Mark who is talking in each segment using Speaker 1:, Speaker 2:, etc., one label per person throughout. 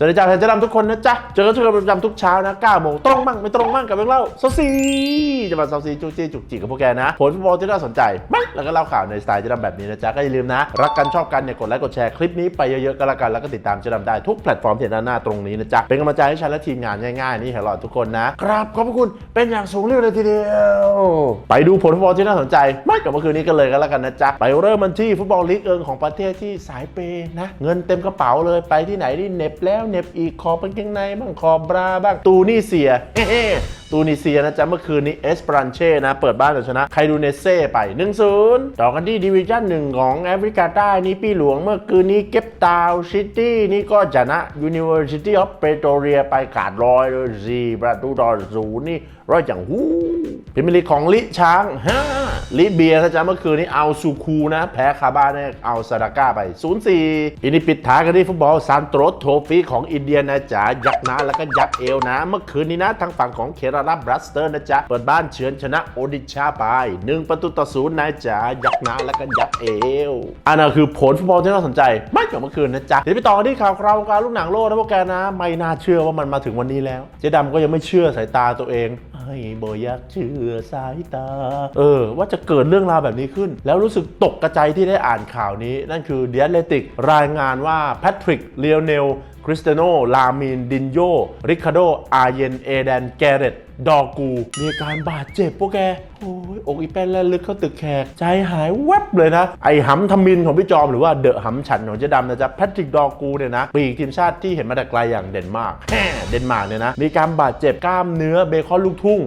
Speaker 1: สวัสดีจ้าแฟนเจะดำทุกคนนะจ๊ะ เจอกันทุกคนประจำทุกเช้านะ9โมงตรงมั่งไม่ตรงมั่งกับเรื่องเล่าซาซีจะมาซาซีจุกจี้จุกจิกกับพวกแกนะ ผลฟุตบอลที่น่าสนใจมั้ยแล้วก็เล่าข่าวในสไตล์เจะดำแบบนี้นะจ๊ะ ก็อย่าลืมนะ รักกันชอบกันเนี่ยกดไลค์กดแชร์คลิปนี้ไปเยอะๆก็แล้วกันแล้วก็ติดตามเจะดำได้ทุกแพลตฟอร์มที่หนด้านหน้าตรงนี้นะจ๊ะ เป็นกำลังใจให้ฉันและทีมงานง่ายๆนี่ให้รอทุกคนนะครับขอบพระคุณเป็นอย่างสูงเรื่องเลยทีเดียว ไปดูผลฟุตบอลที่น่าสนใจไม่กับเมื่อคืนนี้กันเลยกันแล้วกันนะจ๊ะไปเริ่มมันที่ฟุตบอลลีกเอิงของประเทศที่สายเปนะเงินเต็มกระเป๋าเลยไปที่ไหนนี่เน็บแล้วเน็บอีกคอเป็นเกงในบ้างขอบราบ้างตูนี่เสียเฮ้ ตูนิเซียนะจ๊ะเมื่อคืนนี้เอสปรันเช่นะ เปิดบ้านเอาชนะไคดูเนเซ่ไป 1-0 ต่อกันที่ดิวิชั่นหนึ่งของแอฟริกาใต้นี่ปีหลวงเมื่อคืนนี้เก็บตาวซิตี้นี่ก็ชนะ University of Pretoria ไปขาดร้อยเลยสี่ประตูต่อศูนย์นี่ร้อยจังหูพิมยร์ลีของลิช้างฮะลิเบียนะจ๊ะเมื่อคืนนี้เอาซูคูนะ แพ้คาบ้าเนี่ยเอาซาดาก้าไป 0-4อินนี้ปิดท้ายกันที่ฟุตบอลซานโตรสโทฟีของอินเดียนะจ๊ะยักษ์นะแล้วก็ยักษ์เอวนะ เมื่อคืนนี้นะทางฝั่งของเคราลาบรัสเตอร์นะจ๊ะ เปิดบ้านเฉือนชนะโอดิชาไป 1 ประตูต่อศูนย์นะจ๊ะยักษ์นะแล้วก็ยักษ์เอว อันนั้นคือผลฟุตบอลที่น่าสนใจไม่กับเมื่อคืนนะจ๊ะ เดี๋ยวไปต่อกันที่ข่าวคราววงการลูกหนังโลกนะพวกแกนะ ไม่น่าเชื่อว่ามันมาถึงวันนี้แล้ว เจ๊ดำก็ยังไม่เชื่อสายตาตัวเองไอ้บอยากเชื่อสายตา เออ ว่าจะเกิดเรื่องราวแบบนี้ขึ้น แล้วรู้สึกตกกระใจที่ได้อ่านข่าวนี้ นั่นคือเดียเลติกรายงานว่าแพทริกเลโอเนลคริสเตโนลามิน ดินโย ริคาโด อาเยน เอแดน แกเรตดอกู มีอาการบาดเจ็บพวกแก โอ้ยอกอีแป้นแล่นลึกเข้าตึกแขก ใจหายแวบเลยนะ ไอหำทมินของพี่จอมหรือว่าเดอะหำฉันของเจ๊ดำนะจ๊ะแพทริกดอกูเนี่ยนะ ปีกทีมชาติที่เห็นมาแต่ไกลอย่างเดนมาร์กแฮ่เดนมาร์กเนี่ยนะ มีการบาดเจ็บกล้ามเนื้อเบคอนลูกทุ่ง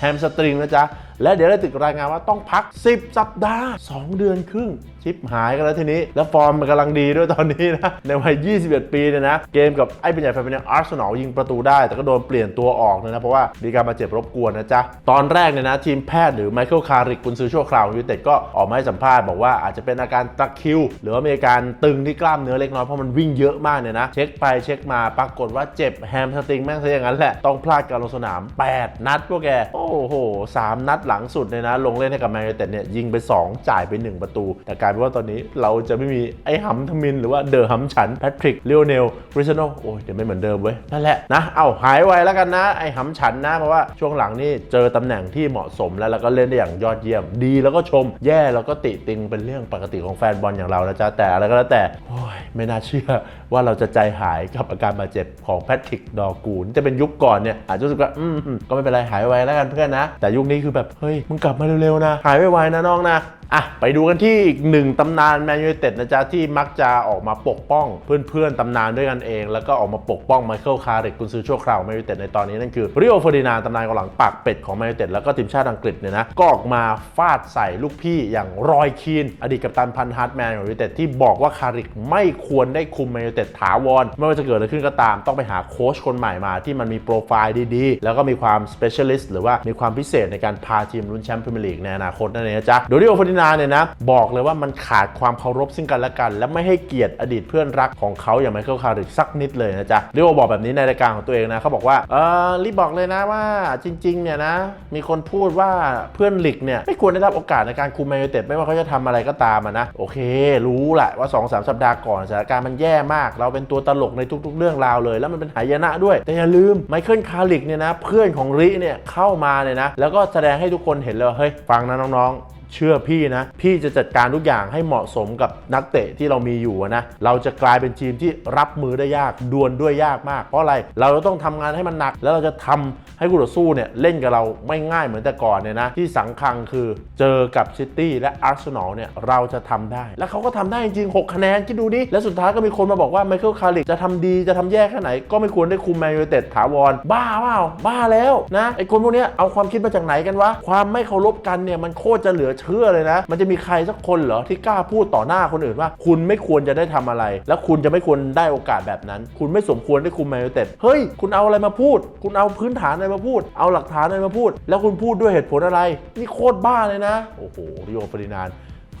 Speaker 1: แฮมสตริงนะจ๊ะและเดี๋ยวได้ติดรายงานว่าต้องพัก 10 สัปดาห์ 2 เดือนครึ่ง ชิปหายกันแล้วทีนี้ แล้วฟอร์มมันกำลังดีด้วยตอนนี้นะ ในวัย 21 ปีเนี่ยนะ เกมกับไอ้เป็นใหญ่แฟนเป็นอาร์เซนอลยิงประตูได้ แต่ก็โดนเปลี่ยนตัวออกเลยนะ เพราะว่ามีการมาเจ็บรบกวนนะจ๊ะ ตอนแรกเนี่ยนะ ทีมแพทย์หรือไมเคิลคาริกกุนซือชั่วคราวยูเต็ดก็ออกมาให้สัมภาษณ์บอกว่าอาจจะเป็นอาการตะคิว หรือว่ามีอาการตึงที่กล้ามเนื้อเล็กน้อยเพราะมันวิ่งเยอะมากเนี่ยนะเช็คไปเช็คมาปรากฏว่าเจ็บแฮมสตริงแม่งซะอย่างนั้นแหละต้องพลาดการลงสนาม 8 นัดพวกแกโอ้โหสามนัดหลังสุดเนี่ยนะ ลงเล่นให้กับแมนยูเต็ดเนี่ยยิงไป 2 จ่ายไป 1 ประตู แต่กลายเป็นว่าตอนนี้เราจะไม่มีไอ้หำทมิน หรือว่าเดอะหำฉันแพทริกเลโอเนลคริสเตยโนโอ้ยเดี๋ยวไม่เหมือนเดิมเว้ยนั่นแหละนะเอาหายไวแล้วกันนะไอ้หำฉันนะเพราะว่าช่วงหลังนี่เจอตำแหน่งที่เหมาะสมแล้วแล้วก็เล่นได้อย่างยอดเยี่ยม ดีแล้วก็ชม แย่แล้วก็ติติงเป็นเรื่องปกติของแฟนบอลอย่างเรานะจ๊ะแต่อะไรก็แล้วแต่โอ้ยไม่น่าเชื่อว่าเราจะใจหายกับอาการบาดเจ็บของแพทริกดอร์กูนจะเป็นยุคก่อนเนี่ยอาจจะรู้สึกว่าอืมก็ไม่เป็นไรหายไวแล้วกันเพื่อนนะ แต่ยุคนี้คือแบบเฮ้ยมึงกลับมาเร็วๆนะ หายไวๆนะน้องนะอะไปดูกันที่อีกหนึ่งตำนานแมนยูไนเต็ดนะจ๊ะ ที่มักจะออกมาปกป้องเพื่อนๆตำนานด้วยกันเอง แล้วก็ออกมาปกป้องไมเคิลคาริกกุนซือชั่วคราวแมนยูไนเต็ดในตอนนี้นั่นคือริโอเฟอร์ดินานตำนานกองหลังปากเป็ดของแมนยูไนเต็ดแล้วก็ทีมชาติอังกฤษเนี่ยนะก็ออกมาฟาดใส่ลูกพี่อย่างรอยคีน อดีตกัปตันพันธาร์ดแมนของแมนยูไนเต็ดที่บอกว่าคาริกไม่ควรได้คุมแมนยูไนเต็ดถาวรไม่ว่าจะเกิดอะไรขึ้นก็ตาม ต้องไปหาโค้ชคนใหม่มาที่มันมีโปรไฟล์ดีๆ แล้วก็มีความ specialist หรือว่ามีความพิเศษในการพาทีมลุ้นแชมป์พรีเมียร์ลีกในอนาคตนั่นเองนะจ๊ะโดยริโอเฟอร์ดินานด์เนี่ยนะบอกเลยว่ามันขาดความเคารพซึ่งกันและกัน และไม่ให้เกียรติอดีตเพื่อนรักของเขาอย่างไมเคิลคาริกสักนิดเลยนะจ๊ะริโอบอกแบบนี้ในรายการของตัวเองนะเขาบอกว่าเออรีบบอกเลยนะว่าจริงๆเนี่ยนะมีคนพูดว่าเพื่อนลิกเนี่ยไม่ควรได้รับโอกาสในการคุมแมนยูเต็ดไม่ว่าเขาจะทำอะไรก็ตามนะโอเค รู้แหละว่า2อสสัปดาห์ก่อนสถานการณ์มันแย่มาก เราเป็นตัวตลกในทุก ๆ เรื่องราวเลย แล้วมันเป็นหายนะด้วย แต่อย่าลืมไมเคิลคาริกเนี่ยนะเพื่อนของริเนี่ยเข้ามาเนี่ยนะแล้วก็แสดงให้ทุกคนเห็นเลยเฮ้ยฟังนะน้องๆ เชื่อพี่นะ พี่จะจัดการทุกอย่างให้เหมาะสมกับนักเตะที่เรามีอยู่นะ เราจะกลายเป็นทีมที่รับมือได้ยากดวลด้วยยากมาก เพราะอะไร เราจะต้องทำงานให้มันหนัก แล้วเราจะทำให้คู่ต่อสู้เนี่ยเล่นกับเราไม่ง่ายเหมือนแต่ก่อนเนี่ยนะ ที่สังคังคือเจอกับซิตี้และอาร์เซนอลเนี่ยเราจะทำได้ และเขาก็ทำได้จริงๆ6คะแนนคิดดูดิ และสุดท้ายก็มีคนมาบอกว่าไมเคิลคาริกจะทำดีจะทำแย่แค่ไหน ก็ไม่ควรได้คุมแมนยูเต็ดถาวรบ้าเปล่าบ้าแล้วนะไอ้คนพวกนี้เอาความคิดมาจากไหนกันวะความไม่เคารพกันเนี่ยมันโคตรจะเหลือเชื่อเลยนะ มันจะมีใครสักคนเหรอที่กล้าพูดต่อหน้าคนอื่นว่า คุณไม่ควรจะได้ทำอะไร แล้วคุณจะไม่ควรได้โอกาสแบบนั้น คุณไม่สมควรได้คุมแมนยูเต็ดเฮ้ยคุณเอาอะไรมาพูด คุณเอาพื้นฐานอะไรมาพูด เอาหลักฐานอะไรมาพูด แล้วคุณพูดด้วยเหตุผลอะไร นี่โคตรบ้าเลยนะ โอ้โหริโอเฟอร์ดินาน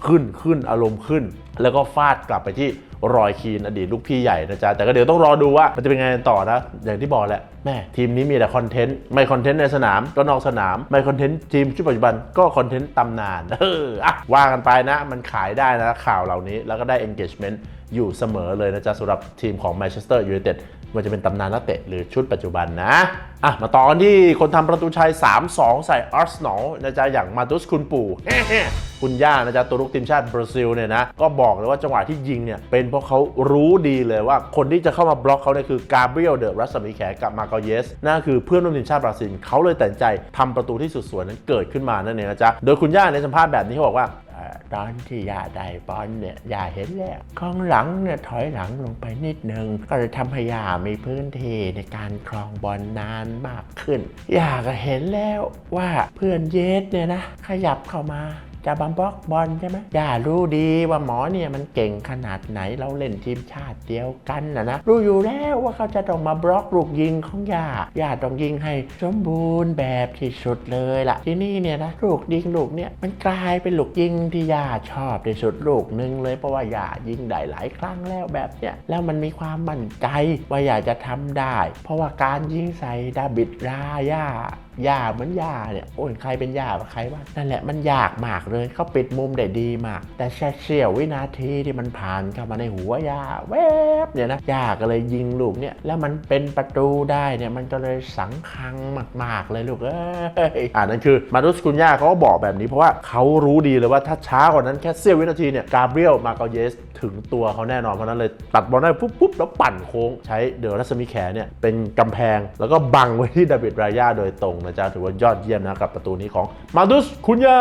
Speaker 1: ขึ้นขึ้นอารมณ์ขึ้น แล้วก็ฟาดกลับไปที่รอยคีนอดีตลูกพี่ใหญ่นะจ๊ะ แต่ก็เดี๋ยวต้องรอดูว่ามันจะเป็นไงต่อนะ อย่างที่บอกแหละแม่ทีมนี้มีแต่คอนเทนต์ไม่คอนเทนต์ในสนามก็นอกสนาม ไม่คอนเทนต์ทีมชุดปัจจุบันก็คอนเทนต์ตำนานเอออะว่ากันไปนะมันขายได้นะข่าวเหล่านี้แล้วก็ได้ engagement อยู่เสมอเลยนะจ๊ะสำหรับทีมของ Manchester United ไมันจะเป็นตำนานนักเตะหรือชุดปัจจุบันนะอะมาต่อกันที่คนทำประตูชัย 3-2 ใส่อาร์เซนอลนะจ๊ะอย่างมาตุสคุณปู่คุณย่านะจ๊ะตัวลูกทีมชาติบราซิลเนี่ยนะก็บอกเลยว่าจังหวะที่ยิงเนี่ยเป็นเพราะเขารู้ดีเลยว่าคนที่จะเข้ามาบล็อกเขาเนี่ยคือกาเบรียลเดอะรัสมีแขกับมาเกเยสนั่นคือเพื่อนร่วมทีมชาติบราซิลเขาเลยตัดใจทำประตูที่สุดสวยนั้นเกิดขึ้นมานั่นเองนะจ๊ะโดยคุณย่าในสัมภาษณ์แบบนี้เขาบอกว่า ตอนที่ยาได้บอลเนี่ยยาเห็นแล้วข้างหลังเนี่ยถอยหลังลงไปนิดนึง ก็เลยทำให้ยามีพื้นที่ในการครองบอลนานมากขึ้นยาก็เห็นแล้วว่าเพื่อนเยสเนี่ยนะขยับเข้ามา จะบัมบล็อกบอลใช่ไหมย่ารู้ดีว่าหมอเนี่ยมันเก่งขนาดไหนเราเล่นทีมชาติเดียวกันนะนะรู้อยู่แล้วว่าเขาจะต้องมาบล็อกลูกยิงของย่าย่าต้องยิงให้สมบูรณ์แบบที่สุดเลยล่ะ ที่นี่เนี่ยนะลูกยิงลูกเนี่ยมันกลายเป็นลูกยิงที่ย่าชอบที่สุดลูกหนึ่งเลยเพราะว่าย่ายิงได้หลายครั้งแล้วแบบเนี้ยแล้วมันมีความมั่นใจว่าอยากจะทำได้ เพราะว่าการยิงใส่ดาบิดราย่า ยาเหมือนย่าเนี่ยโอ้ยใครเป็นยาปะใครว่านั่นแหละมันยากมากเลยเขาปิดมุมได้ดีมาก แต่แค่เสี้ยววินาทีที่มันผ่านเข้ามาในหัวยาแวบเนี่ยนะยาก็เลยยิงลูกเนี่ยแล้วมันเป็นประตูได้เนี่ยมันก็เลยสังคังมาก ๆ เลยลูกเอ้ยอ่านั่นคือมารุสกุนย่าเขาก็บอกแบบนี้เพราะว่าเขารู้ดีเลยว่าถ้าช้ากว่านั้นแค่เสี้ยววินาทีเนี่ยกาเบรียลมาเกาเยสถึงตัวเขาแน่นอนเพราะฉะนั้นเลยตัดบอลได้ปุ๊บปุ๊บแล้วปั่นโค้งใช้เดอรัสมิแขเนี่ยเป็นกำแพงแล้วก็บังไว้ที่ดาวิดรายาโดยตรงนะจ๊ะถือว่ายอดเยี่ยมนะกับประตูนี้ของมาดุสคุนยา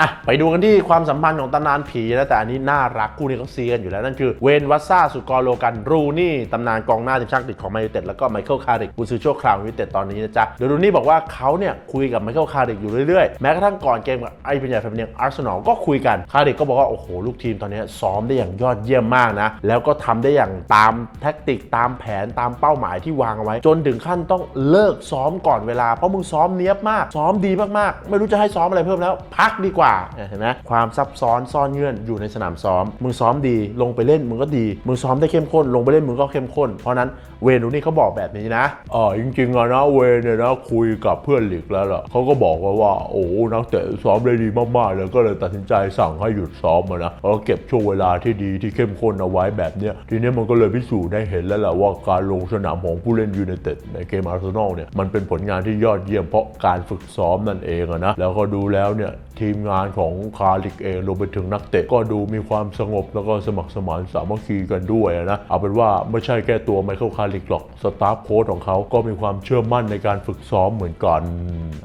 Speaker 1: อะไปดูกันที่ความสัมพันธ์ของตำนานผีนะแต่อันนี้น่ารักคู่นี้เขาซีกันอยู่แล้วนั่นคือเวนวัสซาสุกรโลกันรูนี่ตำนานกองหน้าทีมชาติอังกฤษของแมนยูเต็ดแล้วก็ไมเคิลคาริกกุนซือชั่วคราวมนยูเต็ดตอนนี้นะจ๊ะโดยรูนี่บอกว่าเขาเนี่ยคุยกับไมเคิลคาริกอยู่เรื่อยๆแม้กระทั่งก่อนเกมกับไอ้เป็นใหญ่แฟนเนียงอาร์เซนอลก็คุยกันคาริกก็บอกว่าโอ้โหลูกทีมตอนนี้ซ้อมได้อย่างยอดเยี่ยมมากนะแล้วก็ทำได้อย่างตามแท็กติกตามแผนตามเป้าหมายที่วางเอาไว้ จนถึงขั้นต้องเลิกซ้อมก่อนเวลาเพราะมึงซ้อมเนี้ยบมาก ซ้อมดีมากๆ ไม่รู้จะให้ซ้อมอะไรเพิ่มแล้ว พักดีกว่าเนี่ยเห็นไหมความซับซ้อนซ่อนเงื่อนอยู่ในสนามซ้อม มึงซ้อมดีลงไปเล่นมึงก็ดี มึงซ้อมได้เข้มข้น ลงไปเล่นมึงก็เข้มข้น เพราะนั้น เวนูนี่เขาบอกแบบนี้นะอ๋อจริงๆอะนะเวเนี่ยนะคุยกับเพื่อนหลีกแล้วล่ะเขาก็บอกว่าว่าโอ้นักเตะซ้อมได้ดีมากๆเลยก็เลยตัดสินใจสั่งให้หยุดซ้อมนะแล้วเก็บช่วงเวลาที่ดีที่เข้มข้นเอาไว้แบบเนี้ยทีเนี้ยมันก็เลยพิสูจน์ได้เห็นแล้วแหละว่าการลงสนามของผู้เล่นยูไนเต็ดในเกมอาร์เซนอลเนี่ยมันเป็นผลงานที่ยอดเยี่ยมเพราะการฝึกซ้อมนั่นเองอะนะแล้วก็ดูแล้วเนี่ย ทีมงานของคาริกเองรวมไปถึงนักเตะก็ดูมีความสงบแล้วก็สมัครสมานสามัคคีกันด้วยนะ เอาเป็นว่าไม่ใช่แค่ตัวไมเคิลคาริกหรอกสตาฟโค้ชของเขาก็มีความเชื่อมั่นในการฝึกซ้อมเหมือนกัน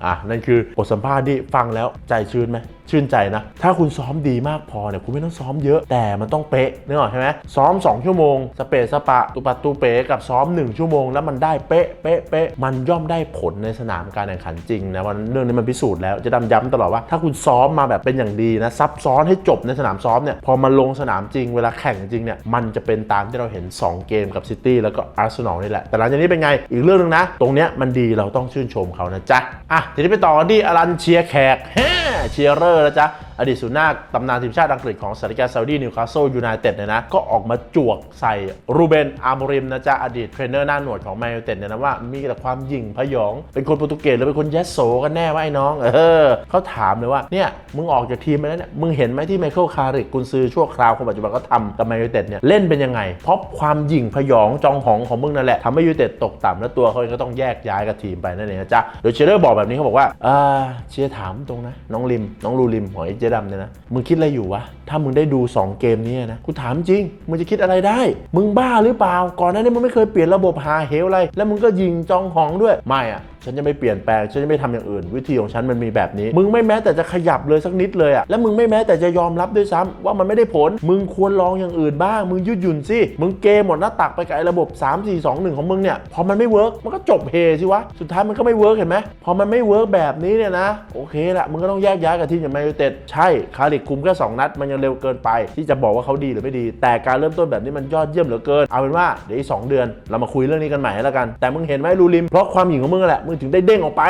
Speaker 1: อะนั่นคือบทสัมภาษณ์ที่ฟังแล้วใจชื้นไหม ชื่นใจนะ ถ้าคุณซ้อมดีมากพอเนี่ยคุณไม่ต้องซ้อมเยอะแต่มันต้องเป๊ะนึกออกใช่ไหมซ้อม 2 ชั่วโมง สเปซสปะตุปัตตุเป๋กับซ้อม 1 ชั่วโมง แล้วมันได้เป๊ะเป๊ะเป๊ะมันย่อมได้ผลในสนามการแข่งขันจริงนะวันเรื่องนี้มันพิสูจน์แล้วจะดำย้ำตลอดว่าถ้าคุณซ้อมมาแบบเป็นอย่างดีนะซับซ้อนให้จบในสนามซ้อมเนี่ยพอมาลงสนามจริงเวลาแข่งจริงเนี่ยมันจะเป็นตามที่เราเห็น 2 เกมกับซิตี้แล้วก็อาร์เซนอลนี่แหละแต่หลังจากนี้เป็นไงอีกเรื่องหนึงนะ ตรงเนี้ยมันดีเราต้องชื่นชมเขานะจ๊ะอะทีนี้ไปต่อที่อลันเชียแขกแฮ่เชียร์เรอร์นะจ๊ะ อดีตศูนย์หน้าตำนานทีมชาติอังกฤษของสารกาซาอุดีนิวคาสเซิลยูไนเต็ดเนี่ยนะก็ออกมาจวกใส่รูเบนอาร์โมริมนะจ๊ะอดีตเทรนเนอร์หน้าหนวดของแมนยูเต็ดเนี่ยนะว่ามีแต่ความหยิ่งพยอง เป็นคนโปรตุเกสหรือเป็นคนยโสกันแน่ว่าไอ้น้องเออเขาถามเลยว่าเนี่ยมึงออกจากทีมไปแล้วเนี่ยมึงเห็นไหมที่ไมเคิลคาริกกุนซือชั่วคราวคนปัจจุบันก็ทำกับแมนยูเต็ดเนี่ยเล่นเป็นยังไง เพราะความหยิ่งพยองจองหองของมึงนั่นแหละทำให้ยูเต็ดตกต่ำและตัวเขาเองก็ต้องแยกย้ายกับทีมไปนั่นเองนะจ๊ะโดยเชเดอร์บอกแบบนี้เขาบอกว่าอ่าเชียร์ถามตรงนะน้องริมน้องรูริมของไอเจดำเนี่ยนะ มึงคิดอะไรอยู่วะ ถ้ามึงได้ดู 2 เกมนี้นะ กูถามจริง มึงจะคิดอะไรได้ มึงบ้าหรือเปล่า ก่อนหน้านี้มึงไม่เคยเปลี่ยนระบบหาเหวอะไร แล้วมึงก็ยิงจองหองด้วย ไม่อะ ฉันจะไม่เปลี่ยนแปลง ฉันจะไม่ทำอย่างอื่น วิธีของฉันมันมีแบบนี้ มึงไม่แม้แต่จะขยับเลยสักนิดเลยอะแล้วมึงไม่แม้แต่จะยอมรับด้วยซ้ำว่ามันไม่ได้ผล มึงควรลองอย่างอื่นบ้าง มึงยืดหยุ่นสิ มึงเกมหมดหน้าตักไปกับไอ้ระบบ 3 4 2 1 ของมึงเนี่ย พอมันไม่เวิร์กมันก็จบเฮสิวะ สุดท้ายมันก็ไม่เวิร์กเห็นไหมพอมันไม่เวิร์กแบบนี้เนี่ยนะ โอเคละมึงก็ต้องแยกย้ายกับทีมอย่างแมนยูเต็ดใช่คาริกคุมแค่สองนัด มันยังเร็วเกินไป ที่จะบอกว่าเขาดีหรือไม่ดี แต่การเริ่มต้นแบบนี้มันยอดเยี่ยมเหลือเกิน เอาเป็นว่าเดี๋ยวอีกสองเดือน เรามาคุยเรื่องนี้กันใหม่แล้วกัน แต่มึงเห็นไหมรูลิมเพราะความหยิ่งของมึงแหละมึงถึงได้เด้งออกไป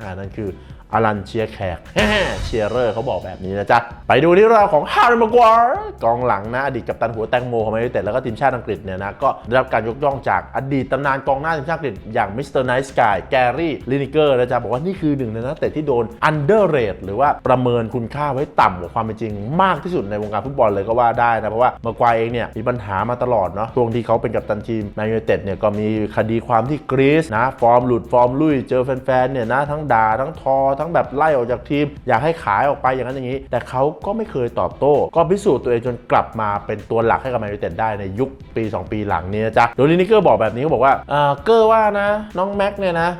Speaker 1: อ่านั่นคือ อลันเชียร์แขกเชียร์เรอร์เขาบอกแบบนี้นะจ๊ะ ไปดูที่รื่องของฮาร์ y ม g กวร์กองหลังนะ อดีตกัปตันหัวแตงโมของแมนยูเต็ดแล้วก็ทีมชาติอังกฤษเนี่ยนะ ก็ได้รับการยกย่องจากอดีตตำนานกองหน้าทีมชาติอังกฤษอย่างมิสเตอร์ไนท์สกายแกรี่ลินิเกอร์นะจ๊ะ บอกว่านี่คือหนึ่งในนักเตะที่โดนอันเดอร์เรทหรือว่าประเมินคุณค่าไว้ต่ำกว่าความเป็นจริง มากที่สุดในวงการฟุตบอลเลยก็ว่าได้นะเพราะว่ามาควาเองเนี่ยมีปัญหามาตลอดเนาะช่วงที่เขาเป็นกัปตันทีมแมนยูเต็ดเนี่ยก็มีคดีความที่กรีซนะฟอร์มหลุดฟอร์มลุยเจอแฟนๆเนี่ยนะทั้งด่าทั้งทอทั้งแบบไล่ออกจากทีม อยากให้ขายออกไปอย่างนั้นอย่างนี้ แต่เขาก็ไม่เคยตอบโต้ ก็พิสูจน์ตัวเองจนกลับมาเป็นตัวหลักให้กับแมนยูเต็ดได้ในยุคปี 2 ปีหลังนี้นะจ๊ะโดยลินิเกอร์บอกแบบนี้เขาบอกว่าเออเกอร์ว่านะ น้องแม็กเนี่ยนะ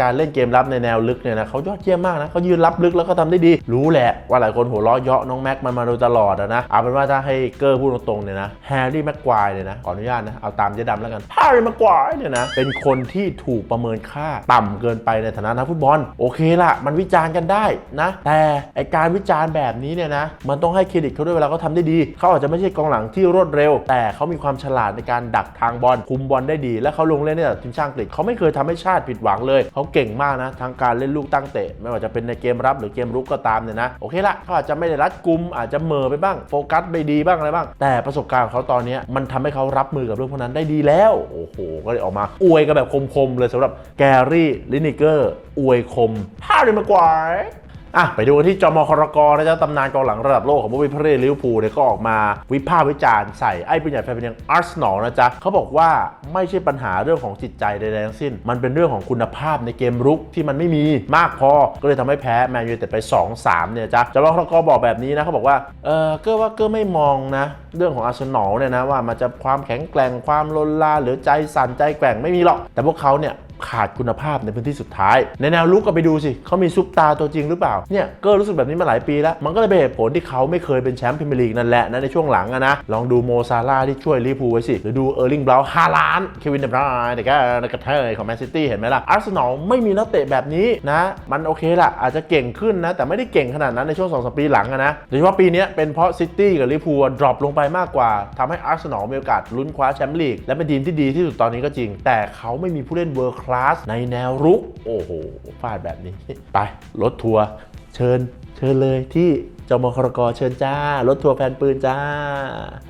Speaker 1: การเล่นเกมรับในแนวลึกเนี่ยนะเขายอดเยี่ยมมากนะเขายืนรับลึกแล้วก็ทำได้ดี รู้แหละว่าหลายคนหัวเราะเยาะน้องแม็กมันมาโดยตลอดนะเอาเป็นว่าถ้าให้เกอร์พูดตรงๆเนี่ยนะแฮร์รี่แม็กควายเนี่ยนะขออนุญาตนะเอาตามเจ๊ดำแล้วกันแฮร์รี่แม็กควายเนี่ยนะเป็นคนที่ถูกประเมินค่าต่ำเกินไปในฐานะนักฟุตบอลโอเคละมันวิจารณ์กันได้นะ แต่ไอการวิจารณ์แบบนี้เนี่ยนะมันต้องให้เครดิตเขาด้วยเวลาเขาทำได้ดี เขาอาจจะไม่ใช่กองหลังที่รวดเร็ว แต่เขามีความฉลาดในการดักทางบอลคุมบอลได้ดี และเขาลงเล่นในระดับทีมชาติอังกฤษเขาไม่เคยทำให้ชาติผิดหวังเลย เขาเก่งมากนะทั้งการเล่นลูกตั้งเตะ ไม่ว่าจะเป็นในเกมรับหรือเกมรุกก็ตามเนี่ยนะโอเคละเขาอาจจะไม่ได้รัดกุมอาจจะเมอไปบ้างโฟกัสไม่ดีบ้างอะไรบ้าง แต่ประสบการณ์ของเขาตอนนี้มันทำให้เขารับมือกับเรื่องพวกนั้นได้ดีแล้วโอ้โหก็เลยออกมาอวยกันแบบคมๆเลยสำหรับแกรี่ลินิเกอร์ อวยคมฮาร์รี่มากวายอะไปดูที่จอมครกนะจ๊ะตำนานกองหลังระดับโลกของบุฟเฟ่ลิเวอร์พูลเนี่ยก็ออกมาวิพากษ์วิจารณ์ใส่ไอ้ปืนใหญ่แฟนเป็นยังอาร์เซนอลนะจ๊ะเขาบอกว่าไม่ใช่ปัญหาเรื่องของจิตใจใดๆทั้งสิ้น มันเป็นเรื่องของคุณภาพในเกมรุกที่มันไม่มีมากพอ ก็เลยทำให้แพ้แมนยูเต็ดไป 2-3 เนี่ยจ๊ะจอมครกบอกแบบนี้นะเขาบอกว่าเออเก็ว่าเก็ไม่มองนะ เรื่องของอาร์เซนอลเนี่ยนะว่ามันจะความแข็งแกร่งความลนลาหรือใจสั่นใจแกร่งไม่มีหรอกแต่พวกเขาเนี่ย ขาดคุณภาพในพื้นที่สุดท้าย ในแนวลุกก็ไปดูสิเขามีซุปตาตัวจริงหรือเปล่าเนี่ยก็รู้สึกแบบนี้มาหลายปีแล้ว มันก็เลยเป็นเหตุผลที่เขาไม่เคยเป็นแชมป์พรีเมียร์ลีกนั่นแหละนะในช่วงหลังอะนะลองดูโมซาร่าที่ช่วยลิเวอร์พูลไว้สิหรือดูเออร์ลิงบราวน์ฮาลานเควินเดบรายน์แต่ก็กระเทยของแมนซิตี้เห็นไหมล่ะอาร์เซนอลไม่มีนักเตะแบบนี้นะ มันโอเคละอาจจะเก่งขึ้นนะ แต่ไม่ได้เก่งขนาดนั้นในช่วง2อสปีหลังอะนะโดยเฉพาะปีนี้เป็นเพราะซิตี้กับลิเวอร์พูลดรอปลงไปมากกว่าทำให้อาร์เซนอลมีโอกาสลุ้นคว้าแชมป์ลีกและเป็นทีมที่ดีที่สุดตอนนี้ก็จริง แต่เขาไม่มีผู้เล่นเวิร์คลาสในแนวรุก โอ้โหฟาดแบบนี้ ไป รถทัวร์เชิญ เชิญเลยที่ จมครกเชิญจ้ารถทัวร์แฟนปืนจ้า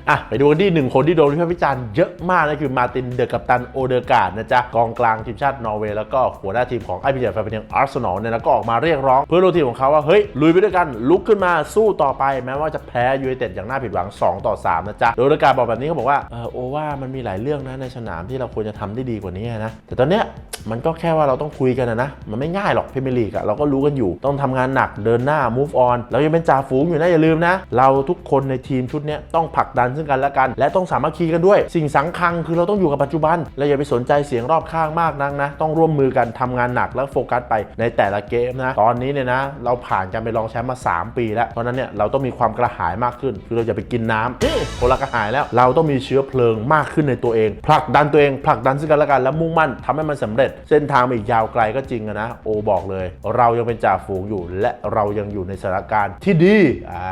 Speaker 1: อะไปดูกันที่หนึ่งคนที่โดนวิพากษ์วิจารณ์เยอะมากนั่นคือมาตินเดอะกัปตันโอเดอร์การ์ดนะจ๊ะกองกลางทีมชาตินอร์เวย์แล้วก็หัวหน้าทีมของไอพีเจแฟนเป็นยังอาร์เซนอลเนี่ยนะก็ออกมาเรียกร้อง เพื่อโลทีมของเขาว่า เฮ้ย ลุยไปด้วยกันลุกขึ้นมาสู้ต่อไป แม้ว่าจะแพ้ยูไนเต็ดอย่างน่าผิดหวัง 2 ต่อ 3 นะจ๊ะโดยเดอะการ์ดบอกแบบนี้เขาบอกว่าเออโอว่ามันมีหลายเรื่องนะในสนามที่เราควรจะทำได้ดีกว่านี้นะแต่ตอนเนี้ยมันก็แค่ว่าเราต้องคุยกันนะนะมันไม่ง่ายหรอกพรีเมียร์ลีกอะเราก็รู้กันอยู่ต้องทำงานหนักเดินหน้า move on เรายังเป็นจ่าฝูงอยู่นะอย่าลืมนะ เราทุกคนในทีมชุดนี้ต้องผลักดันซึ่งกันและกัน และต้องสามัคคีกันด้วย สิ่งสำคัญคือเราต้องอยู่กับปัจจุบันและอย่าไปสนใจเสียงรอบข้างมากนักนะ ต้องร่วมมือกันทำงานหนักแล้วโฟกัสไปในแต่ละเกมนะ ตอนนี้เนี่ยนะ เราผ่านการไปรองแชมป์มา 3 ปีแล้วเพราะนั้นเนี่ยเราต้องมีความกระหายมากขึ้น คือเราอย่าไปกินน้ำคนละกระหายแล้ว เราต้องมีเชื้อเพลิงมากขึ้นในตัวเองผลักดันตัวเองผลักดันซึ่งกันและกันและมุ่งมั่นทำให้มันสำเร็จ เส้นทางอีกยาวไกลก็จริงนะโอบอกเลย เรายังเป็นจ่าฝูงอยู่ และเรายังอยู่ในสถานการณ์ที่ดีอ่า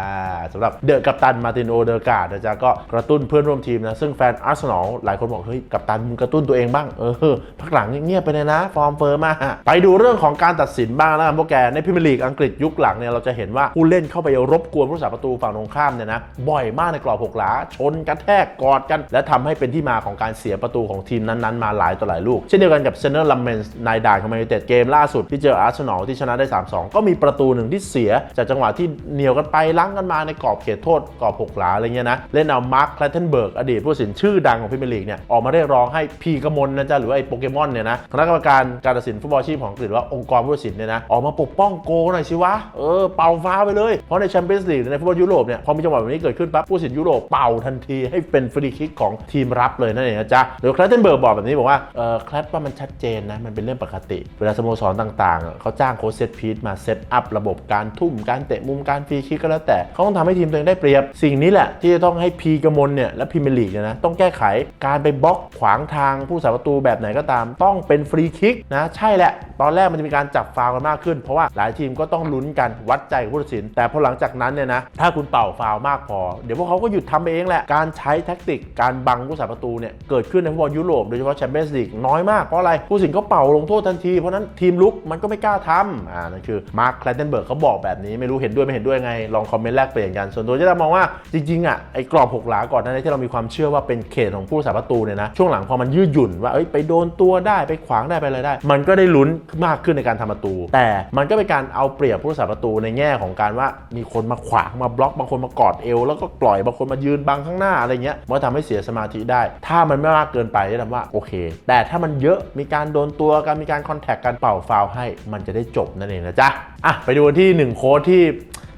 Speaker 1: สำหรับเดอะกัปตันมาตินโอเดอร์การ์ดนะจ๊ะก็กระตุ้นเพื่อนร่วมทีมนะ ซึ่งแฟนอาร์เซนอลหลายคนบอกเฮ้ยกัปตันมึงกระตุ้นตัวเองบ้าง เออพักหลังเงียบไปเลยนะ ฟอร์มเฟิร์มมากไปดูเรื่องของการตัดสินบ้างแล้วกันพวกแกในพรีเมียร์ลีกอังกฤษยุคหลังเนี่ยเราจะเห็นว่าผู้เล่นเข้าไปรบกวนผู้สาประตูฝั่งตรงข้ามเนี่ยนะบ่อยมากในกรอบหกหลาชนกระแทกกอดกัน และทำให้เป็นที่มาของการเสียประตูของทีมนั้นๆ มาหลายต่อหลายลูก เช่นเดียวกันกับเซนเนอร์ลัมเมนส์นายด่านของแมนยูเต็ดเกมล่าสุดที่เจออาร์เซนอลที่ชนะได้ 3-2 ก็มีประตูหนึ่งที่เสียจากจังหวะที่เนียวกันไปล้างกันมาในกรอบเขตโทษกรอบหกหลาอะไรเงี้ยนะเล่นเอามาร์คแคลเทนเบิร์กอดีตผู้สินชื่อดังของพรีเมียร์ลีกเนี่ยออกมาเรียกร้องให้พีกมลนะจ๊ะหรือว่าไอ้โปเกมอนเนี่ยนะคณะกรรมการการตัดสินฟุตบอลอาชีพของอังกฤษว่าองค์กรผู้ตัดสินเนี่ยนะออกมาปกป้องโกหน่อยสิวะเออเป่าฟ้าไปเลยเพราะในแชมเปี้ยนส์ลีกในฟุตบอลยุโรปเนี่ยพอมีจังหวะแบบนี้เกิดขึ้นปั๊บผู้สินยุโรปเป่าทันทีให้เป็นฟรีคิกของทีมรับเลยนั่นเองนะจ๊ะโดยแคลเทนเบิร์กบอกแบบนี้บอกว่าเออแคลว่ามันชัดเจนนะมันเป็นเรื่องปกติ เวลาสโมสรต่างๆ เขาจ้างโค้ชเซตพีทมาเซตอัพระบบการทุ่มการเตะมุมการฟรีคิกก็แล้วแต่เขาต้องทำให้ทีมตัวเองได้เปรียบ สิ่งนี้แหละที่จะต้องให้พีกมลเนี่ยและพรีเมลีกเนี่ยนะต้องแก้ไขการไปบล็อกขวางทางผู้สาประตูแบบไหนก็ตาม ต้องเป็นฟรีคิกนะใช่แหละ ตอนแรกมันจะมีการจับฟาวกันมากขึ้น เพราะว่าหลายทีมก็ต้องลุ้นกันวัดใจกับผู้ตัดสิน แต่พอหลังจากนั้นเนี่ยนะถ้าคุณเป่าฟาวมากพอ เดี๋ยวพวกเขาก็หยุดทำเองแหละการใช้แท็กติกการบังผู้สาประตูเนี่ยเกิดขึ้นในฟุตบอลยุโรปโดยเฉพาะแชมเปี้ยนส์ลีกน้อยมากเพราะอะไรผู้ตัดสินก็เป่าลงโทษทันทีเพราะนั้นทีมลุกมันก็ไม่กล้าทำอ่านั่นคือมาร์คแคลเทนเบิร์กเขาบอกแบบนี้ไม่รู้เห็นด้วยไม่เห็นด้วยไงลองคอมเมนต์แลกเปลี่ยนกัน ส่วนตัวเจะได้มองว่าจริงๆอะไอ้กรอบหกหลาก่อนหนานี้ที่เรามีความเชื่อว่าเป็นเขตของผู้รักษาประตูเนี่ยนะช่วงหลังพอมันยืดหยุ่นว่าเอ้ยไปโดนตัวได้ไปขวางได้ไปอะไรได้ มันก็ได้ลุ้นมากขึ้นในการทำประตู แต่มันก็เป็นการเอาเปรียบผู้รักษาประตูในแง่ของการว่ามีคนมาขวางมาบล็อกบางคนมากอดเอว แล้วก็ปล่อยบางคนมายืนบังข้างหน้าอะไรเงี้ยมันก็ทำให้เสียสมาธิได้ ถ้ามันไม่มากเกินไปจะทำว่าโอเค แต่ถ้ามันเยอะมีการโดนตัวกันมีการคอนแทคกันเป่าฟาวให้ มันจะได้จบนั่นเองนะจ๊ะอะไปดูที่หนึ่งโค้ดที่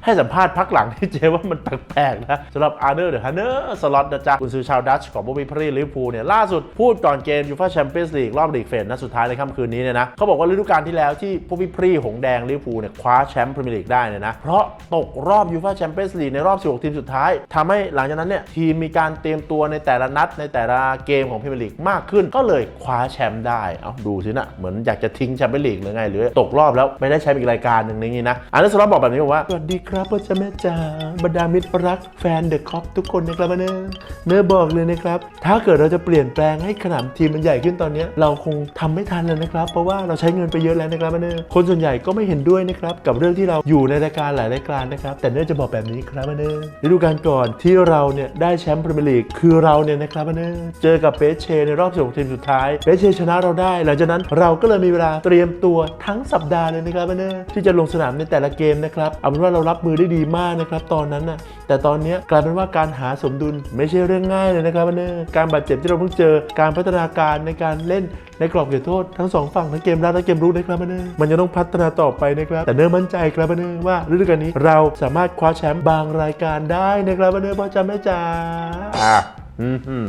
Speaker 1: ให้สัมภาษณ์พักหลังที่เจว่ามันแปลกๆนะสำหรับอาร์เดอร์เดอะฮันเนอร์สล็อตนะจ๊ะคุณซื้อชาวดัชของโบบี้พรีลิเวอร์พูลเนี่ยล่าสุดพูดก่อนเกมยูฟ่าแชมเปี้ยนส์ลีกรอบลีกเฟสนัดสุดท้ายในค่ำคืนนี้เนี่ยนะเขาบอกว่าฤดูกาลที่แล้วที่โบบี้พรีหงแดงลิเวอร์พูลเนี่ยคว้าแชมป์พรีเมียร์ลีกได้เนี่ยนะเพราะตกรอบยูฟ่าแชมเปี้ยนส์ลีกในรอบ 16 ทีมสุดท้ายทำให้หลังจากนั้นเนี่ยทีมมีการเตรียมตัวในแต่ละนัดในแต่ละเกมของพรีเมียร์ลีกมากขึ้น ก็เลยคว้าแชมป์ได้เอาดูสินะเหมือนอยากจะทิ้งแชมเปี้ยนลีกหรือไงหรือตกรอบแล้วไม่ได้แชมป์อีกรายการหนึ่งนี้นะอันนั้สล็อตบอกแบบนี้บอกว่าสวัสดีครับพ่อจ้าแม่จ๋าบรรดามิตรรักแฟนเดอะคอปทุกคนนะครับเนอะเนื้อบอกเลยนะครับ ถ้าเกิดเราจะเปลี่ยนแปลงให้ขนาดทีมมันใหญ่ขึ้นตอนนี้ เราคงทำไม่ทันแล้วนะครับ เพราะว่าเราใช้เงินไปเยอะแล้วนะครับเนอะคนส่วนใหญ่ก็ไม่เห็นด้วยนะครับกับเรื่องที่เราอยู่ในรายการหลายรายการนะครับ แต่เนอจะบอกแบบนี้ครับเนอะฤดูกาลก่อนที่เราเนี่ยได้แชมป์พรีเมียร์ลีกคือเราเนี่ยนะครับเนอะเจอกับเปเชในรอบ16ทีมสุดท้ายเปเชชนะเราได้ หลังจากนั้นเราก็เลยมีเวลาเตรียมตัวทั้งสัปดาห์เลยนะครับเนอะที่จะลงสนามในแต่ละเกมนะครับเอาเป็นว่าเรารับมือได้ดีมากนะครับตอนนั้นน่ะแต่ตอนนี้กลายเป็นว่าการหาสมดุลไม่ใช่เรื่องง่ายเลยนะครับเนอะการบาดเจ็บที่เราเพิ่งเจอการพัฒนาการในการเล่นในกรอบเขตโทษทั้งสองฝั่งทั้งเกมรับและเกมรุกนะครับเนอะมันจะต้องพัฒนาต่อไปนะครับแต่เนอะมั่นใจครับเนอะว่าฤดูกาลนี้เราสามารถคว้าแชมป์บางรายการได้นะครับเนอะพ่อจำแม่จ๋าอะอืม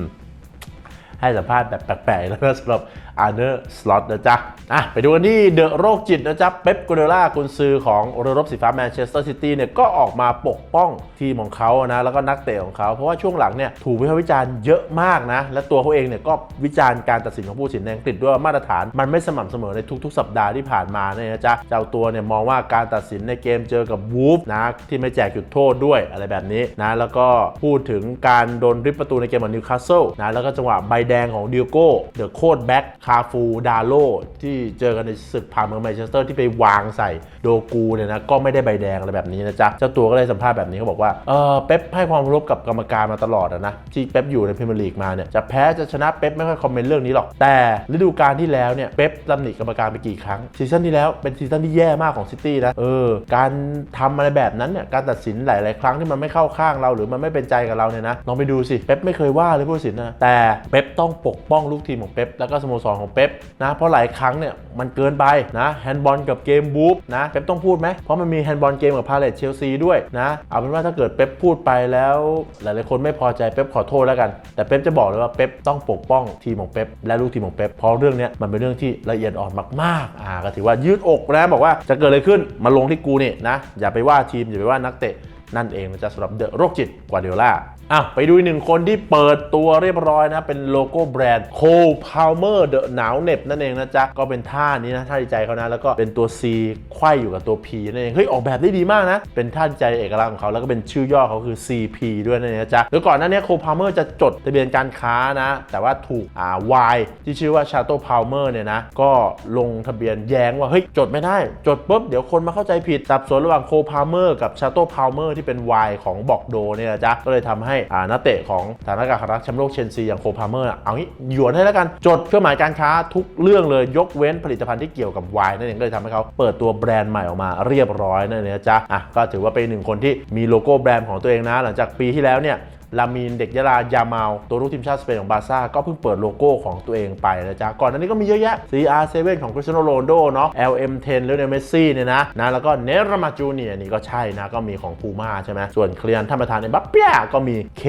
Speaker 1: ให้สัมภาษณ์แบบแปลกๆแล้วนะสำหรับ อาร์เนอร์สล็อตนะจ๊ะอะไปดูกันที่เดอะโรคจิตนะจ๊ะเป๊ปกูเดล่ากุนซือของเรือรบสีฟ้าแมนเชสเตอร์ซิตี้เนี่ยก็ออกมาปกป้องทีมของเขานะแล้วก็นักเตะของเขาเพราะว่าช่วงหลังเนี่ยถูกวิพากษ์วิจารณ์เยอะมากนะ และตัวเขาเองเนี่ยก็วิจารณ์การตัดสินของผู้ตัดสินในอังกฤษด้วยมาตรฐาน มันไม่สม่ำเสมอในทุกๆ สัปดาห์ที่ผ่านมาเนี่ยนะจ๊ะเจ้าตัวเนี่ยมองว่าการตัดสินในเกมเจอกับวูฟนะที่ไม่แจกจุดโทษด้วยอะไรแบบนี้นะแล้วก็พูดถึงการโดนริบประตูในเกมของนิวคาสเซิลนะแล้วก็จังหวะใบแดงของดิโก้เดอะโคดแบ็กคาฟูดาโลที่เจอกันในศึกผ่านเมืองแมนเชสเตอร์ที่ไปวางใส่โดกูเนี่ยนะก็ไม่ได้ใบแดงอะไรแบบนี้นะจ๊ะเจ้าตัวก็เลยสัมภาษณ์แบบนี้เขาบอกว่าเออเป๊ปให้ความเคารพกับกรรมการมาตลอดนะที่เป๊ปอยู่ในพรีเมียร์ลีกมาเนี่ยจะแพ้จะชนะเป๊ปไม่ค่อยคอมเมนต์เรื่องนี้หรอกแต่ฤดูกาลที่แล้วเนี่ยเป๊ปตำหนิกรรมการไปกี่ครั้งซีซั่นที่แล้วเป็นซีซั่นที่แย่มากของซิตี้นะเออการทำอะไรแบบนั้นเนี่ยการตัดสินหลาย ๆ ครั้งที่มันไม่เข้าข้างเราหรือมันไม่เป็นใจกับเราเนี่ยนะลองไปดูสิเป๊ปไม่เคยว่าเลยผู้ตัดสินนะแต่เป๊ปต้องปกป้องลูกทีมของเป๊ปแล้วก็สโมสรของเป๊ปนะเพราะหลายครั้งเนี่ยมันเกินไปนะแฮนด์บอลกับเกมบูฟนะเป๊ปต้องพูดไหมเพราะมันมีแฮนด์บอลเกมกับพาเลตเชลซีด้วยนะเอาเป็นว่าถ้าเกิดเป๊ปพูดไปแล้ว หลายๆคนไม่พอใจเป๊ปขอโทษแล้วกัน แต่เป๊ปจะบอกเลยว่าเป๊ปต้องปกป้องทีมของเป๊ปและลูกทีมของเป๊ปเพราะเรื่องนี้มันเป็นเรื่องที่ละเอียดอ่อนมากๆอ่าก็ถือว่ายืดอกนะบอกว่าจะเกิดอะไรขึ้นมาลงที่กูนี่นะอย่าไปว่าทีมอย่าไปว่านักเตะนั่นเองนะจ๊ะสำหรับเดอะโรคจิตกว่าเดล่า อะไปดูอีกหนึ่งคนที่เปิดตัวเรียบร้อยนะ เป็นโลโก้แบรนด์โคลพาวเมอร์เดอะหนาวเหน็บนั่นเองนะจ๊ะ ก็เป็นท่านี้นะ ท่าดีใจเขานะ แล้วก็เป็นตัว C ไขว้อยู่กับตัว P นั่นเอง เฮ้ย ออกแบบได้ดีมากนะ เป็นท่าดีใจเอกลักษณ์ของเขา แล้วก็เป็นชื่อย่อเขาคือ CP ด้วยนั่นเองนะจ๊ะโดยก่อนหน้านี้โคลพาวเมอร์จะจดทะเบียนการค้านะ แต่ว่าถูกอ่า Y ที่ชื่อว่า Chateau Palmer เนี่ยนะก็ลงทะเบียนแย้งว่าเฮ้ยจดไม่ได้ จดปุ๊บเดี๋ยวคนมาเข้าใจผิดสับสนระหว่างโคพาเมอร์กับชาโตพาเมอร์ที่เป็น Y ของบอกโดเนี่ยนะจ๊ะก็เลยทำให้นักเตะของฐานอากาศรักแชมป์โลกเชนซีอย่างโคพาเมอร์เอางี้หยวนให้แล้วกัน จดเครื่องหมายการค้าทุกเรื่องเลยยกเว้นผลิตภัณฑ์ที่เกี่ยวกับไวน์นั่นเองก็เลยทำให้เขาเปิดตัวแบรนด์ใหม่ออกมาเรียบร้อยนั่นเองจ้ะอะก็ถือว่าเป็นหนึ่งคนที่มีโลโก้แบรนด์ของตัวเองนะ หลังจากปีที่แล้วเนี่ย ลามีนเด็กยะลายาเมาตัวลูกทีมชาติสเปนของบาร์ซ่าก็เพิ่งเปิดโลโก้ของตัวเองไปนะจ๊ะก่อนหน้านี้ก็มีเยอะแยะ CR7 ของคริสเตียโนโรนโดเนาะ LM10 เลโอเนลเมซี่เนี่ยนะนะแล้วก็เนรามาจูเนียนี่ก็ใช่นะก็มีของพูม่าใช่ไหมส่วนเคลียนท่านประธานเอ็มบัปเปียก็มี K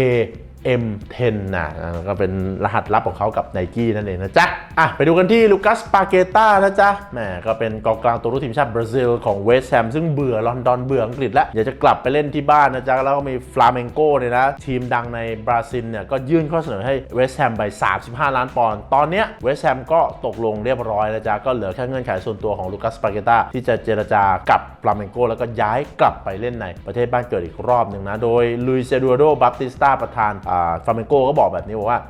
Speaker 1: M10 นะก็เป็นรหัสลับของเขากับไนกี้นั่นเองนะจ๊ะ อะ ไปดูกันที่ลูกัสปาเกต้านะจ๊ะแหมก็เป็นกองกลางตัวรุ่นทีมชาติบราซิลของเวสต์แฮมซึ่งเบื่อลอนดอนเบื่ออังกฤษแล้ว อยากจะกลับไปเล่นที่บ้านนะจ๊ะ แล้วก็มีฟลาเมงโกเนี่ยนะ ทีมดังในบราซิลเนี่ย ก็ยื่นข้อเสนอให้เวสต์แฮมไป 35 ล้านปอนด์ตอนเนี้ยเวสต์แฮมก็ตกลงเรียบร้อยแล้วจ้ะก็เหลือแค่เงื่อนไขส่วนตัวของลูกัสปาเกต้าที่จะเจรจากับฟลาเมงโกแล้วก็ย้ายกลับไปเล่นในประเทศบ้านเกิดอีกรอบหนึ่งนะโดยลุยเซดูโดบัปติสตาประธานฟาเมนโกก็บอกแบบนี้บอกว่า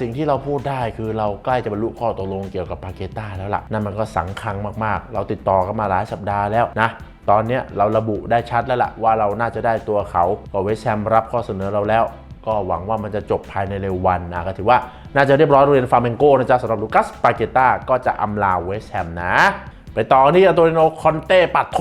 Speaker 1: สิ่งที่เราพูดได้คือเราใกล้จะบรรลุข้อตกลงเกี่ยวกับปาเกต้าแล้วล่ะ นั่นมันก็สังคังมากๆ เราติดต่อกันมาหลายสัปดาห์แล้วนะตอนนี้เราระบุได้ชัดแล้วล่ะว่าเราน่าจะได้ตัวเขาก็เวสแฮมรับข้อเสนอเราแล้ว ก็หวังว่ามันจะจบภายในเร็ววันนะก็ถือว่าน่าจะเรียบร้อยโรงเรียนฟาเมนโกนะจ๊ะสำหรับลูคัสปาเกต้าก็จะอำลาเวสแฮมนะ ไปต่อที่อันโตนิโนคอนเต้ปัดโท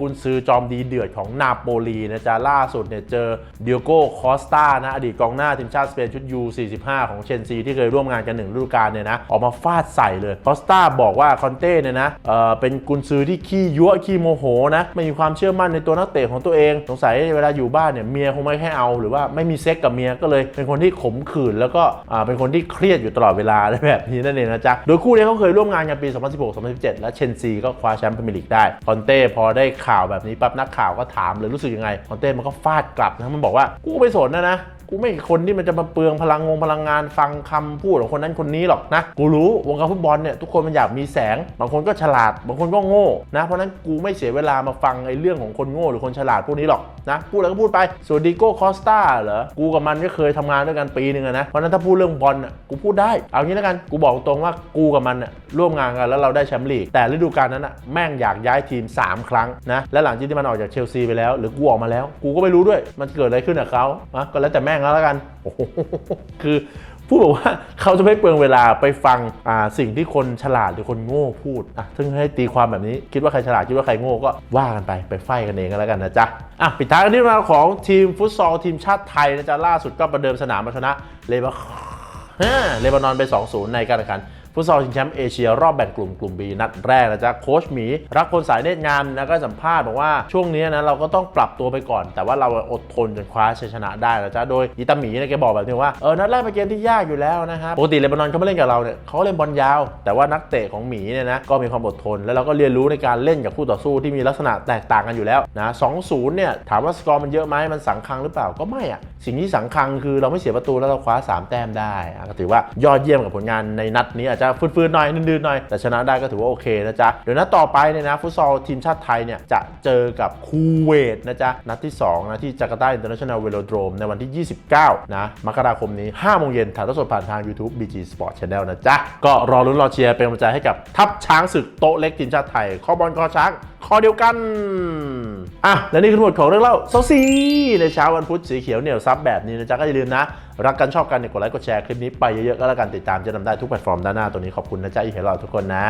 Speaker 1: กุนซือจอมดีเดือดของนาโปลีนะจ๊ะล่าสุดเนี่ยเจอเดียโก้คอสตานะอดีตกองหน้าทีมชาติสเปนชุดยู45 ของเชนซีที่เคยร่วมงานกันหนึ่งฤดูกาลเนี่ยนะออกมาฟาดใส่เลยคอสตาบอกว่าคอนเต้เนี่ยนะเออเป็นกุนซือที่ขี้ยั่วขี้โมโหนะไม่มีความเชื่อมั่นในตัวนักเตะของตัวเองสงสัยเวลาอยู่บ้านเนี่ยเมียคงไม่ให้เอา หรือว่าไม่มีเซ็กกับเมียก็เลย เป็นคนที่ขมขื่นแล้วก็อ่าเป็นคนที่เครียดอยู่ตลอดเวลาอะไรแบบนี้นั่นเองนะจ๊ะโดยคู่นี้เขาเคยร่วมงานกันปี 2016-2017 และเชนซีก็คว้าแชมป์พรีเมียร์ลีกได้คอนเต้พอได้ข่าวแบบนี้ปั๊บนักข่าวก็ถามเลยรู้สึกยังไงคอนเต้มันก็ฟาดกลับนะมันบอกว่ากูไม่สนนะนะ กูไม่คนที่มันจะมาเปลืองพลังงงพลังงานฟังคำพูดของคนนั้นคนนี้หรอกนะ กูรู้วงการฟุตบอลเนี่ยทุกคนมันอยากมีแสง บางคนก็ฉลาด บางคนก็โง่นะ เพราะนั้นกูไม่เสียเวลามาฟังไอ้เรื่องของคนโง่หรือคนฉลาดพวกนี้หรอกนะพูดแล้วก็พูดไปส่วนดิโก้คอสตาเหรอ กูกับมันก็เคยทำงานด้วยกันปีหนึ่งอะนะ เพราะนั้นถ้าพูดเรื่องบอลน่ะกูพูดได้ เอางี้แล้วกันกูบอกตรงว่ากูกับมันน่ะร่วมงานกันแล้วเราได้แชมป์ลีกแต่ฤดูกาลนั้นน่ะแม่งอยากย้ายทีม 3 ครั้งนะและหลังจากที่มันออกจากเชลซีไปแล้ว หรือกูออกมาแล้ว กูก็ไม่รู้ด้วยมันเกิดอะไรขึ้นกับเขานะก็แล้วแต่แม่งแล้วกัน คือพูดบอกว่าเขาจะไม่เปลืองเวลาไปฟังสิ่งที่คนฉลาดหรือคนโง่พูดอะซึ่งให้ตีความแบบนี้คิดว่าใครฉลาดคิดว่าใครโง่ก็ว่ากันไปไปไฟกันเองก็แล้วกันนะจ๊ะอะปิดท้ายกันที่เรื่องราของทีมฟุตซอลทีมชาติไทยนะจ๊ะล่าสุดก็ประเดิมสนามมาชนะเลบาฮ่าเลบานอนไป 2-0 ในการแข่งขัน ฟุตซอลชิงแชมป์เอเชียรอบแบ่งกลุ่มกลุ่ม B นัดแรกนะจ๊ะโค้ชหมี รักพลสายเนตรงามนะก็สัมภาษณ์บอกว่าช่วงนี้นะเราก็ต้องปรับตัวไปก่อน แต่ว่าเราอดทนจนคว้าชัยชนะได้นะจ๊ะโดยอิตาหมีเนี่ยแกบอกแบบนี้ว่าเออนัดแรกเป็นเกมที่ยากอยู่แล้วนะครับปกติเลบานอนเขาไม่เล่นกับเราเนี่ยเขาเล่นบอลยาว แต่ว่านักเตะของหมีเนี่ยนะก็มีความอดทน แล้วเราก็เรียนรู้ในการเล่นกับคู่ต่อสู้ที่มีลักษณะแตกต่างกันอยู่แล้วนะ2-0เนี่ยถามว่าสกอร์มันเยอะไหมมันสังคังหรือเปล่าก็ไม่อะสิ่งที่สังคังคือเราไม่เสียประตูแล้วเราคว้าสามแต้มได้ก็ถือว่ายอดเยี่ยมกับผลงานในนัดนี้อาจจะฟืดๆหน่อยดืนๆหน่อย แต่ชนะได้ก็ถือว่าโอเคนะจ๊ะเดี๋ยวนัดต่อไปเนี่ยนะฟุตซอลทีมชาติไทยเนี่ยจะเจอกับคูเวตนะจ๊ะนัดที่2นะที่จาการ์ตาอินเตอร์เนชั่นแนลเวโลโดรมในวันที่ 29 นะมกราคมนี้5โมงเย็นถ่ายทอดสดผ่านทาง YouTube BG Sport Channel นะจ๊ะก็รอลุ้นรอเชียร์เป็นกำลังใจให้กับทัพช้างศึกโต๊ะเล็กทีมชาติไทยข้อบอลคอช้างคอเดียวกันอะและนี่คือทั้งหมดของเรื่องเล่าเซาซีในเช้าวันพุธสีเขียวเหนียวซับแบบนี้นะจ๊ะก็อย่าลืมนะ รักกันชอบกันเนี่ยกดไลค์กดแชร์คลิปนี้ไปเยอะๆก็แล้วกันติดตามจะนำได้ทุกแพลตฟอร์มด้านหน้าตัวนี้ขอบคุณนะจ๊ะอีเห็นเราทุกคนนะ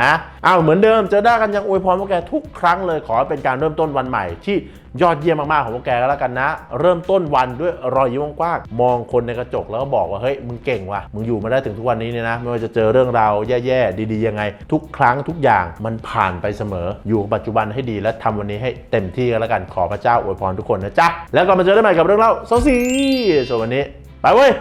Speaker 1: อ้าวเหมือนเดิมเจอได้กันยังอวยพรพวกแกทุกครั้งเลยขอเป็นการเริ่มต้นวันใหม่ที่ยอดเยี่ยมมากๆของพวกแกก็แล้วกันนะ เริ่มต้นวันด้วยรอยยิ้มกว้างๆมองคนในกระจกแล้วก็บอกว่าเฮ้ยมึงเก่งว่ะมึงอยู่มาได้ถึงทุกวันนี้เนี่ยนะไม่ว่าจะเจอเรื่องราวแย่ๆดีๆยังไง ทุกครั้งทุกอย่างมันผ่านไปเสมอ อยู่ปัจจุบันให้ดีและทำวันนี้ให้เต็มที่ก็แล้วกันขอพระเจ้าอวยพรทุกคนนะจ๊ะแล้วก็มาเจอได้ใหม่กับเรื่องเล่าโซซีส่วนวันนี้ ไปเว้ย